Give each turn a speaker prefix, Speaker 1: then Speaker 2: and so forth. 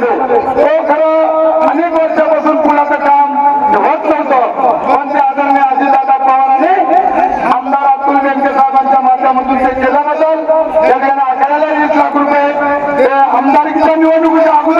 Speaker 1: मध्ये खरं अनेक वर्षापासून पुण्याचं काम होत नव्हतं. पण ते आदरणीय अजितदादा पवारांनी आमदार अब्दुल व्यंके साहेबांच्या माध्यमातून ते केल्याबद्दल त्या आखाड्याला वीस लाख रुपये आमदारकीच्या निवडणुकीच्या अगोदर